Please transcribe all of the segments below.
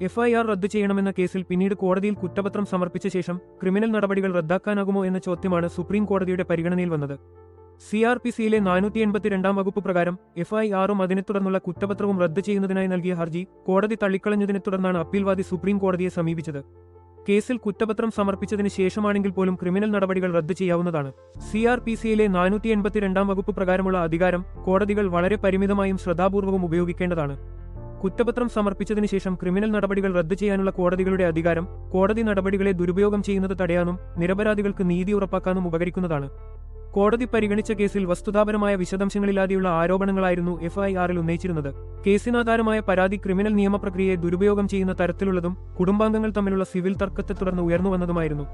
FIR റദ്ദു ചെയ്യണമെന്ന കേസിൽ പിന്നീട് കോടതിയിൽ കുറ്റപത്രം സമർപ്പിച്ച ശേഷം ക്രിമിനൽ നടപടികൾ റദ്ദാക്കാനാകുമോ എന്ന ചോദ്യമാണ് സുപ്രീം കോടതിയുടെ പരിഗണനയിൽ വന്നത്. സി ആർ പി സിയിലെ നാനൂറ്റി എൺപത്തിരണ്ടാം വകുപ്പ് പ്രകാരം എഫ്ഐആറും അതിനെ തുടർന്നുള്ള കുറ്റപത്രവും റദ്ദു ചെയ്യുന്നതിനായി നൽകിയ ഹർജി കോടതി തള്ളിക്കളഞ്ഞതിനെ തുടർന്നാണ് അപ്പീൽവാദി സുപ്രീം കോടതിയെ സമീപിച്ചത്. കേസിൽ കുറ്റപത്രം സമർപ്പിച്ചതിന് ശേഷമാണെങ്കിൽ പോലും ക്രിമിനൽ നടപടികൾ റദ്ദു ചെയ്യാവുന്നതാണ്. സി ആർ പി സിയിലെ നാനൂറ്റി എൺപത്തിരണ്ടാം വകുപ്പ് പ്രകാരമുള്ള അധികാരം കോടതികൾ വളരെ പരിമിതമായും ശ്രദ്ധാപൂർവവും ഉപയോഗിക്കേണ്ടതാണ്. കുറ്റപത്രം സമർപ്പിച്ചതിനു ശേഷം ക്രിമിനൽ നടപടികൾ റദ്ദു ചെയ്യാനുള്ള കോടതികളുടെ അധികാരം കോടതി നടപടികളെ ദുരുപയോഗം ചെയ്യുന്നത് തടയാനും നിരപരാധികൾക്ക് നീതി ഉറപ്പാക്കാനും ഉപകരിക്കുന്നതാണ്. കോടതി പരിഗണിച്ച കേസിൽ വസ്തുതാപരമായ വിശദാംശങ്ങളില്ലാതെയുള്ള ആരോപണങ്ങളായിരുന്നു എഫ്ഐആറിൽ ഉന്നയിച്ചിരുന്നത്. കേസിനാധാരമായ പരാതി ക്രിമിനൽ നിയമപ്രക്രിയയെ ദുരുപയോഗം ചെയ്യുന്ന തരത്തിലുള്ളതും കുടുംബാംഗങ്ങൾ തമ്മിലുള്ള സിവിൽ തർക്കത്തെ തുടർന്ന് ഉയർന്നുവന്നതുമായിരുന്നു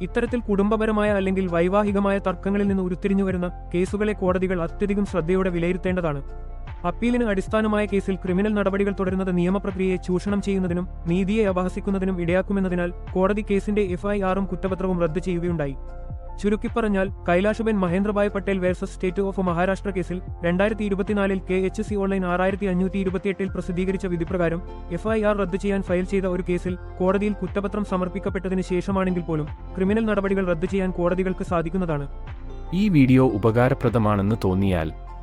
ഇത്തരത്തിൽ കുടുംബപരമായ അല്ലെങ്കിൽ വൈവാഹികമായ തർക്കങ്ങളിൽ നിന്ന് ഉരുത്തിരിഞ്ഞുവരുന്ന കേസുകളെ കോടതികൾ അത്യധികം ശ്രദ്ധയോടെ വിലയിരുത്തേണ്ടതാണ്. അപ്പീലിന് അടിസ്ഥാനമായ കേസിൽ ക്രിമിനൽ നടപടികൾ തുടരുന്നത് നിയമപ്രക്രിയയെ ചൂഷണം ചെയ്യുന്നതിനും നീതിയെ അപഹസിക്കുന്നതിനും ഇടയാക്കുമെന്നതിനാൽ കോടതി കേസിന്റെ എഫ്ഐആറും കുറ്റപത്രവും റദ്ദു ചെയ്യുകയുണ്ടായി. ചുരുക്കിപ്പറഞ്ഞാൽ Kailashben Mahendrabhai Patel versus state of Maharashtra കേസിൽ രണ്ടായിരത്തി ഇരുപത്തിനാലിൽ കെ എച്ച് സി ഓൺലൈൻ ആറായിരത്തി അഞ്ഞൂറ്റി ഇരുപത്തിയെട്ടിൽ പ്രസിദ്ധീകരിച്ച വിധിപ്രകാരം എഫ്ഐആർ റദ്ദു ചെയ്യാൻ ഫയൽ ചെയ്ത ഒരു കേസിൽ കോടതിയിൽ കുറ്റപത്രം സമർപ്പിക്കപ്പെട്ടതിന് ശേഷമാണെങ്കിൽ പോലും ക്രിമിനൽ നടപടികൾ റദ്ദു ചെയ്യാൻ കോടതികൾക്ക് സാധിക്കുന്നതാണ്. ഈ വീഡിയോ ഉപകാരപ്രദമാണെന്ന് തോന്നിയാൽ